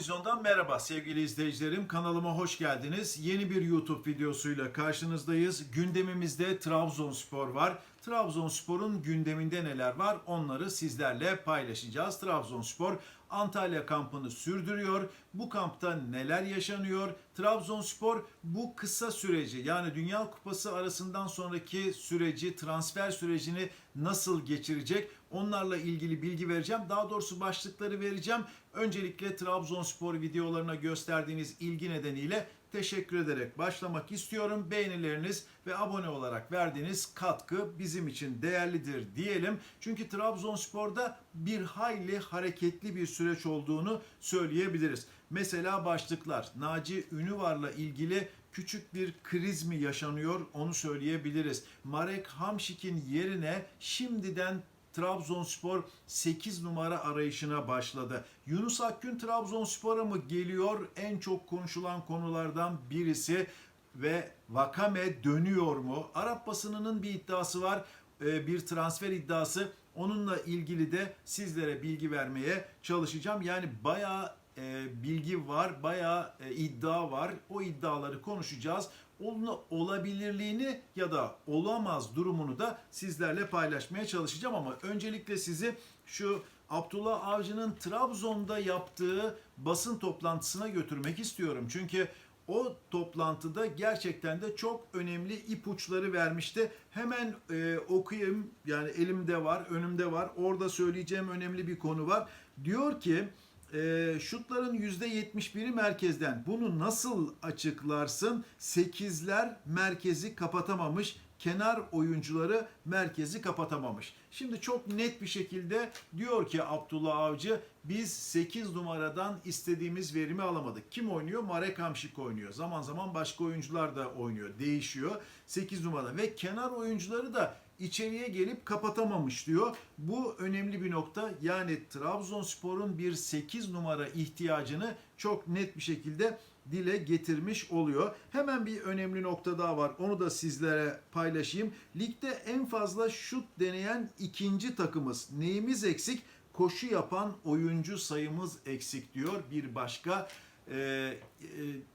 Vizyon'dan merhaba sevgili izleyicilerim. Kanalıma hoş geldiniz. Yeni bir YouTube videosuyla karşınızdayız. Gündemimizde Trabzonspor var. Trabzonspor'un gündeminde neler var onları sizlerle paylaşacağız. Trabzonspor Antalya kampını sürdürüyor. Bu kampta neler yaşanıyor? Trabzonspor bu kısa süreci yani Dünya Kupası arasından sonraki süreci, transfer sürecini nasıl geçirecek? Onlarla ilgili bilgi vereceğim. Daha doğrusu başlıkları vereceğim. Öncelikle Trabzonspor videolarına gösterdiğiniz ilgi nedeniyle teşekkür ederek başlamak istiyorum. Beğenileriniz ve abone olarak verdiğiniz katkı bizim için değerlidir diyelim. Çünkü Trabzonspor'da bir hayli hareketli bir süreç olduğunu söyleyebiliriz. Mesela başlıklar Naci Ünüvar'la ilgili küçük bir kriz mi yaşanıyor onu söyleyebiliriz. Marek Hamşik'in yerine şimdiden Trabzonspor 8 numara arayışına başladı. Yunus Akgün Trabzonspor'a mı geliyor? En çok konuşulan konulardan birisi ve Vakame dönüyor mu? Arap basınının bir iddiası var. Ee, Bir transfer iddiası. Onunla ilgili de sizlere bilgi vermeye çalışacağım. Yani bayağı e, bilgi var, bayağı e, iddia var. O iddiaları konuşacağız. Onun olabilirliğini ya da olamaz durumunu da sizlerle paylaşmaya çalışacağım ama öncelikle sizi şu Abdullah Avcı'nın Trabzon'da yaptığı basın toplantısına götürmek istiyorum. Çünkü o toplantıda gerçekten de çok önemli ipuçları vermişti. Hemen e, okuyayım yani elimde var, önümde var. Orada söyleyeceğim önemli bir konu var. Diyor ki e, şutların %71'i merkezden. Bunu nasıl açıklarsın? 8'ler merkezi kapatamamış. Kenar oyuncuları merkezi kapatamamış. Şimdi çok net bir şekilde diyor ki Abdullah Avcı biz 8 numaradan istediğimiz verimi alamadık. Kim oynuyor? Marek Hamşik oynuyor. Zaman zaman başka oyuncular da oynuyor. Değişiyor. 8 numara ve kenar oyuncuları da içeriye gelip kapatamamış diyor. Bu önemli bir nokta. Yani Trabzonspor'un bir 8 numara ihtiyacını çok net bir şekilde dile getirmiş oluyor. Hemen bir önemli nokta daha var. Onu da sizlere paylaşayım. Ligde en fazla şut deneyen ikinci takımız. Neyimiz eksik? Koşu yapan oyuncu sayımız eksik diyor. Bir başka e, e,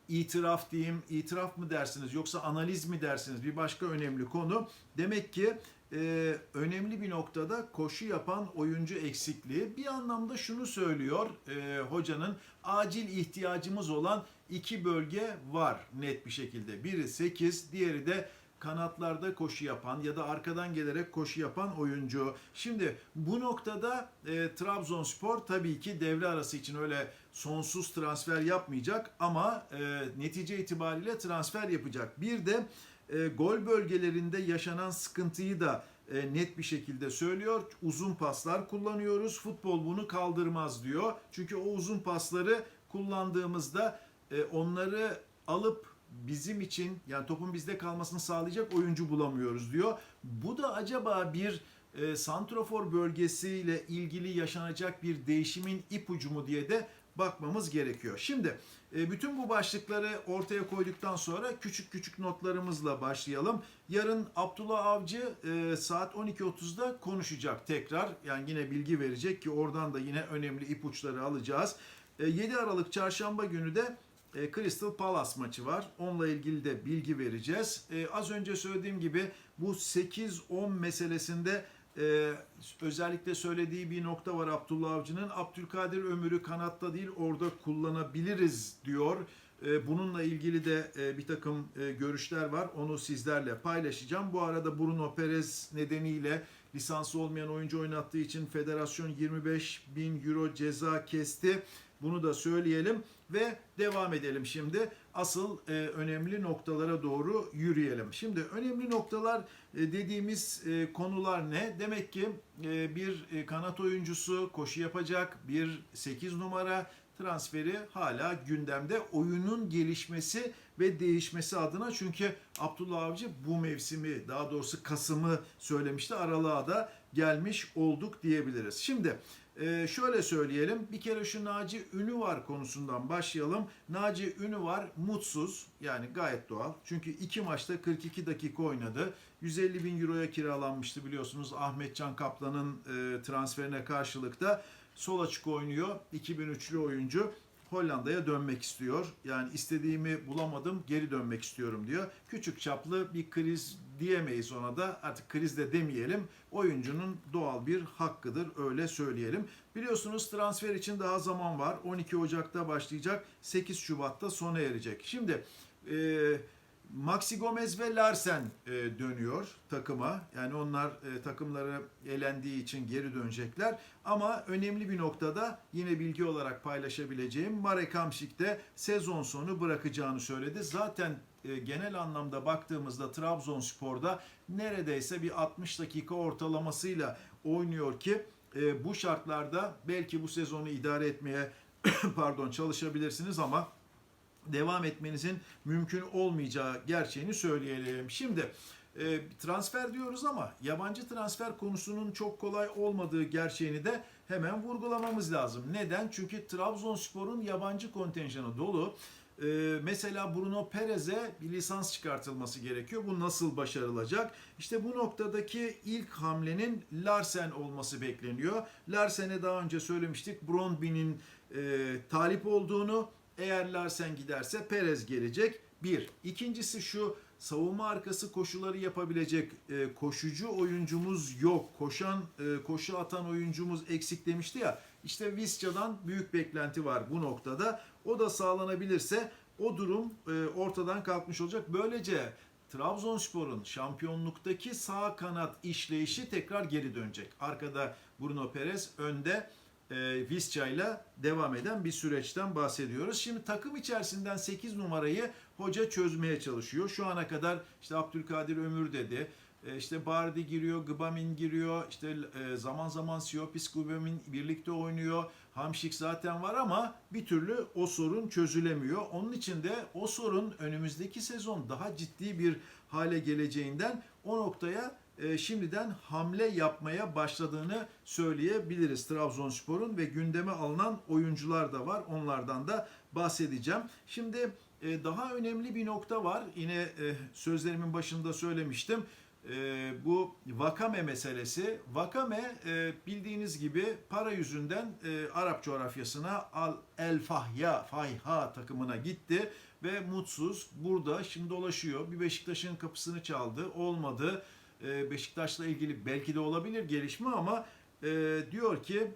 itiraf diyeyim, itiraf mı dersiniz yoksa analiz mi dersiniz? Bir başka önemli konu. Demek ki e, önemli bir noktada koşu yapan oyuncu eksikliği. Bir anlamda şunu söylüyor e, hocanın acil ihtiyacımız olan iki bölge var net bir şekilde. Biri 8, diğeri de kanatlarda koşu yapan ya da arkadan gelerek koşu yapan oyuncu. Şimdi bu noktada e, Trabzonspor tabii ki devre arası için öyle sonsuz transfer yapmayacak ama e, netice itibariyle transfer yapacak. Bir de e, gol bölgelerinde yaşanan sıkıntıyı da e, net bir şekilde söylüyor. Uzun paslar kullanıyoruz. Futbol bunu kaldırmaz diyor. Çünkü o uzun pasları kullandığımızda e, onları alıp bizim için yani topun bizde kalmasını sağlayacak oyuncu bulamıyoruz diyor. Bu da acaba bir e, santrofor bölgesiyle ilgili yaşanacak bir değişimin ipucu mu diye de bakmamız gerekiyor. Şimdi e, bütün bu başlıkları ortaya koyduktan sonra küçük küçük notlarımızla başlayalım. Yarın Abdullah Avcı e, saat 12.30'da konuşacak tekrar. Yani yine bilgi verecek ki oradan da yine önemli ipuçları alacağız. E, 7 Aralık çarşamba günü de e, Crystal Palace maçı var. Onunla ilgili de bilgi vereceğiz. E, az önce söylediğim gibi bu 8-10 meselesinde e, özellikle söylediği bir nokta var Abdullah Avcı'nın. Abdülkadir Ömür'ü kanatta değil orada kullanabiliriz diyor. E, bununla ilgili de e, bir takım e, görüşler var. Onu sizlerle paylaşacağım. Bu arada Bruno Perez nedeniyle lisanslı olmayan oyuncu oynattığı için federasyon 25 bin euro ceza kesti. Bunu da söyleyelim ve devam edelim şimdi. Asıl e, önemli noktalara doğru yürüyelim. Şimdi önemli noktalar e, dediğimiz e, konular ne? Demek ki e, bir e, kanat oyuncusu koşu yapacak, bir 8 numara transferi hala gündemde. Oyunun gelişmesi ve değişmesi adına çünkü Abdullah Avcı bu mevsimi daha doğrusu Kasım'ı söylemişti. Aralığa da gelmiş olduk diyebiliriz. Şimdi ee, şöyle söyleyelim. Bir kere şu Naci Ünüvar konusundan başlayalım. Naci Ünüvar mutsuz. Yani gayet doğal. Çünkü iki maçta 42 dakika oynadı. 150 bin euroya kiralanmıştı biliyorsunuz Ahmetcan Kaplan'ın e, transferine karşılık da sol açık oynuyor. 2003'lü oyuncu. Hollanda'ya dönmek istiyor. Yani istediğimi bulamadım, geri dönmek istiyorum diyor. Küçük çaplı bir kriz diyemeyiz ona da. Artık kriz de demeyelim. Oyuncunun doğal bir hakkıdır öyle söyleyelim. Biliyorsunuz transfer için daha zaman var. 12 Ocak'ta başlayacak. 8 Şubat'ta sona erecek. Şimdi e, Maxi Gomez ve Larsen e, dönüyor takıma. Yani onlar e, takımları elendiği için geri dönecekler. Ama önemli bir noktada yine bilgi olarak paylaşabileceğim Marek Hamšík de sezon sonu bırakacağını söyledi. Zaten e, genel anlamda baktığımızda Trabzonspor'da neredeyse bir 60 dakika ortalamasıyla oynuyor ki e, bu şartlarda belki bu sezonu idare etmeye pardon çalışabilirsiniz ama devam etmenizin mümkün olmayacağı gerçeğini söyleyelim. Şimdi e, transfer diyoruz ama yabancı transfer konusunun çok kolay olmadığı gerçeğini de hemen vurgulamamız lazım. Neden? Çünkü Trabzonspor'un yabancı kontenjanı dolu. E, mesela Bruno Perez'e bir lisans çıkartılması gerekiyor. Bu nasıl başarılacak? İşte bu noktadaki ilk hamlenin Larsen olması bekleniyor. Larsen'e daha önce söylemiştik. Brondby'nin e, talip olduğunu eğer Larsen giderse Perez gelecek. Bir. İkincisi şu savunma arkası koşuları yapabilecek e, koşucu oyuncumuz yok. Koşan, e, koşu atan oyuncumuz eksik demişti ya. İşte Visca'dan büyük beklenti var bu noktada. O da sağlanabilirse o durum e, ortadan kalkmış olacak. Böylece Trabzonspor'un şampiyonluktaki sağ kanat işleyişi tekrar geri dönecek. Arkada Bruno Perez, önde e, Visca ile devam eden bir süreçten bahsediyoruz. Şimdi takım içerisinden 8 numarayı hoca çözmeye çalışıyor. Şu ana kadar işte Abdülkadir Ömür dedi. E, işte Bardi giriyor, Gbamin giriyor. İşte e, zaman zaman Siopis Gbamin birlikte oynuyor. Hamşik zaten var ama bir türlü o sorun çözülemiyor. Onun için de o sorun önümüzdeki sezon daha ciddi bir hale geleceğinden o noktaya e, şimdiden hamle yapmaya başladığını söyleyebiliriz Trabzonspor'un ve gündeme alınan oyuncular da var. Onlardan da bahsedeceğim. Şimdi e, daha önemli bir nokta var. Yine e, sözlerimin başında söylemiştim. Bu Vakame meselesi. Vakame bildiğiniz gibi para yüzünden Arap coğrafyasına Al El Fahya Fayha takımına gitti ve mutsuz. Burada şimdi dolaşıyor. Bir Beşiktaş'ın kapısını çaldı. Olmadı. E, Beşiktaş'la ilgili belki de olabilir gelişme ama e, diyor ki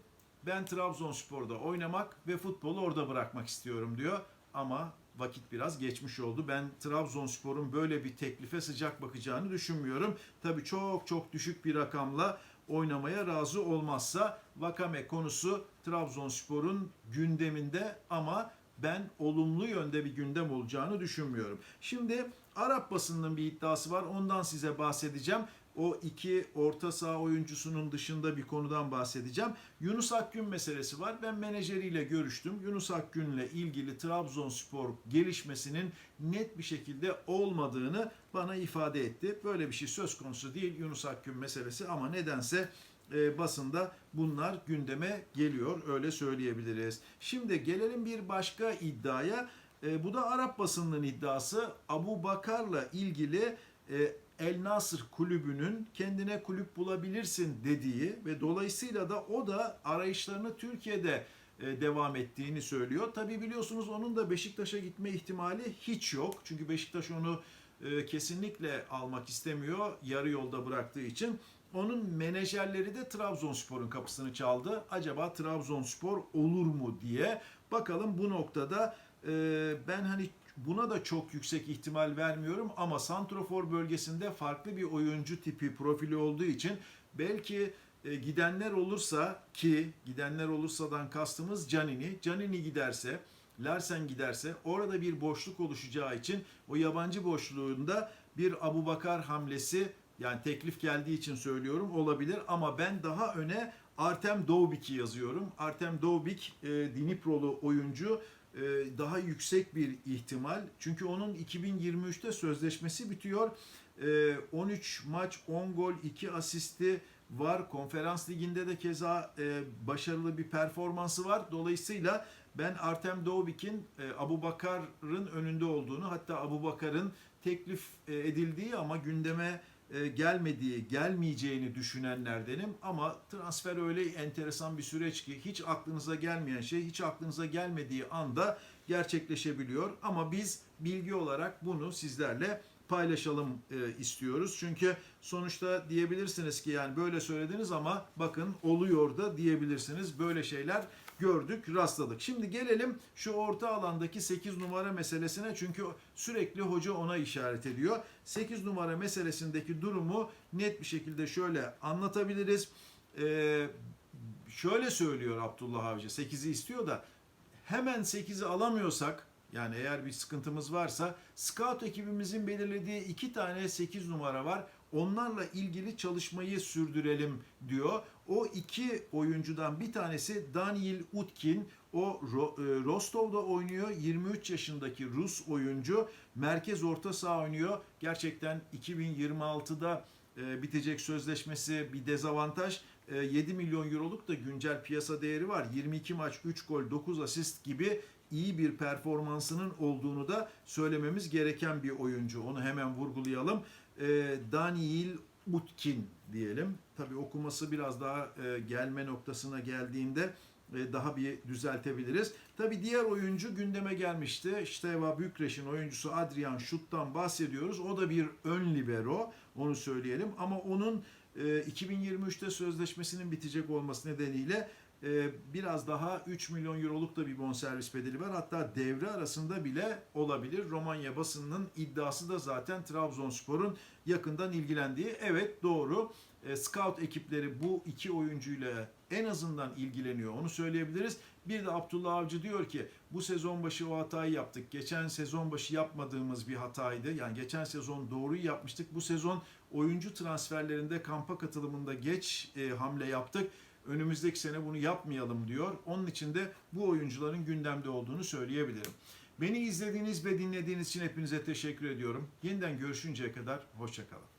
ben Trabzonspor'da oynamak ve futbolu orada bırakmak istiyorum diyor. Ama vakit biraz geçmiş oldu. Ben Trabzonspor'un böyle bir teklife sıcak bakacağını düşünmüyorum. Tabii çok çok düşük bir rakamla oynamaya razı olmazsa Vakame konusu Trabzonspor'un gündeminde ama ben olumlu yönde bir gündem olacağını düşünmüyorum. Şimdi Arap basınının bir iddiası var. Ondan size bahsedeceğim. O iki orta saha oyuncusunun dışında bir konudan bahsedeceğim. Yunus Akgün meselesi var. Ben menajeriyle görüştüm. Yunus Akgün'le ilgili Trabzonspor gelişmesinin net bir şekilde olmadığını bana ifade etti. Böyle bir şey söz konusu değil Yunus Akgün meselesi ama nedense e, basında bunlar gündeme geliyor öyle söyleyebiliriz. Şimdi gelelim bir başka iddiaya. E, bu da Arap basınının iddiası. Abu Bakar'la ilgili e, El Nasır kulübünün kendine kulüp bulabilirsin dediği ve dolayısıyla da o da arayışlarını Türkiye'de e, devam ettiğini söylüyor. Tabi biliyorsunuz onun da Beşiktaş'a gitme ihtimali hiç yok. Çünkü Beşiktaş onu e, kesinlikle almak istemiyor yarı yolda bıraktığı için. Onun menajerleri de Trabzonspor'un kapısını çaldı. Acaba Trabzonspor olur mu diye. Bakalım bu noktada e, ben hani buna da çok yüksek ihtimal vermiyorum ama santrofor bölgesinde farklı bir oyuncu tipi profili olduğu için belki e, gidenler olursa ki gidenler olursadan kastımız Canini. Canini giderse Larsen giderse orada bir boşluk oluşacağı için o yabancı boşluğunda bir Abu Bakar hamlesi yani teklif geldiği için söylüyorum olabilir ama ben daha öne Artem Dovbik'i yazıyorum. Artem Dovbik e, Dniprolu oyuncu daha yüksek bir ihtimal. Çünkü onun 2023'te sözleşmesi bitiyor. E, 13 maç, 10 gol, 2 asisti var. Konferans liginde de keza e, başarılı bir performansı var. Dolayısıyla ben Artem Dovbik'in e, Abu Bakar'ın önünde olduğunu hatta Abu Bakar'ın teklif e, edildiği ama gündeme e, gelmediği, gelmeyeceğini düşünenlerdenim. Ama transfer öyle enteresan bir süreç ki hiç aklınıza gelmeyen şey hiç aklınıza gelmediği anda gerçekleşebiliyor. Ama biz bilgi olarak bunu sizlerle paylaşalım e, istiyoruz. Çünkü sonuçta diyebilirsiniz ki yani böyle söylediniz ama bakın oluyor da diyebilirsiniz. Böyle şeyler gördük, rastladık. Şimdi gelelim şu orta alandaki 8 numara meselesine çünkü sürekli hoca ona işaret ediyor. 8 numara meselesindeki durumu net bir şekilde şöyle anlatabiliriz. Ee, şöyle söylüyor Abdullah Avcı 8'i istiyor da hemen 8'i alamıyorsak yani eğer bir sıkıntımız varsa scout ekibimizin belirlediği iki tane 8 numara var. Onlarla ilgili çalışmayı sürdürelim diyor. O iki oyuncudan bir tanesi Daniel Utkin. O e, Rostov'da oynuyor. 23 yaşındaki Rus oyuncu. Merkez orta saha oynuyor. Gerçekten 2026'da e, bitecek sözleşmesi bir dezavantaj. E, 7 milyon euroluk da güncel piyasa değeri var. 22 maç, 3 gol, 9 asist gibi iyi bir performansının olduğunu da söylememiz gereken bir oyuncu. Onu hemen vurgulayalım. E, Daniel Utkin diyelim. Tabii okuması biraz daha e, gelme noktasına geldiğinde e, daha bir düzeltebiliriz. Tabii diğer oyuncu gündeme gelmişti. Steva Bükreş'in oyuncusu Adrian Schut'tan bahsediyoruz. O da bir ön libero. Onu söyleyelim. Ama onun e, 2023'te sözleşmesinin bitecek olması nedeniyle e, biraz daha 3 milyon euroluk da bir bonservis bedeli var. Hatta devre arasında bile olabilir. Romanya basınının iddiası da zaten Trabzonspor'un yakından ilgilendiği. Evet doğru. E, scout ekipleri bu iki oyuncuyla en azından ilgileniyor. Onu söyleyebiliriz. Bir de Abdullah Avcı diyor ki bu sezon başı o hatayı yaptık. Geçen sezon başı yapmadığımız bir hataydı. Yani geçen sezon doğruyu yapmıştık. Bu sezon oyuncu transferlerinde kampa katılımında geç e, hamle yaptık. Önümüzdeki sene bunu yapmayalım diyor. Onun için de bu oyuncuların gündemde olduğunu söyleyebilirim. Beni izlediğiniz ve dinlediğiniz için hepinize teşekkür ediyorum. Yeniden görüşünceye kadar hoşçakalın.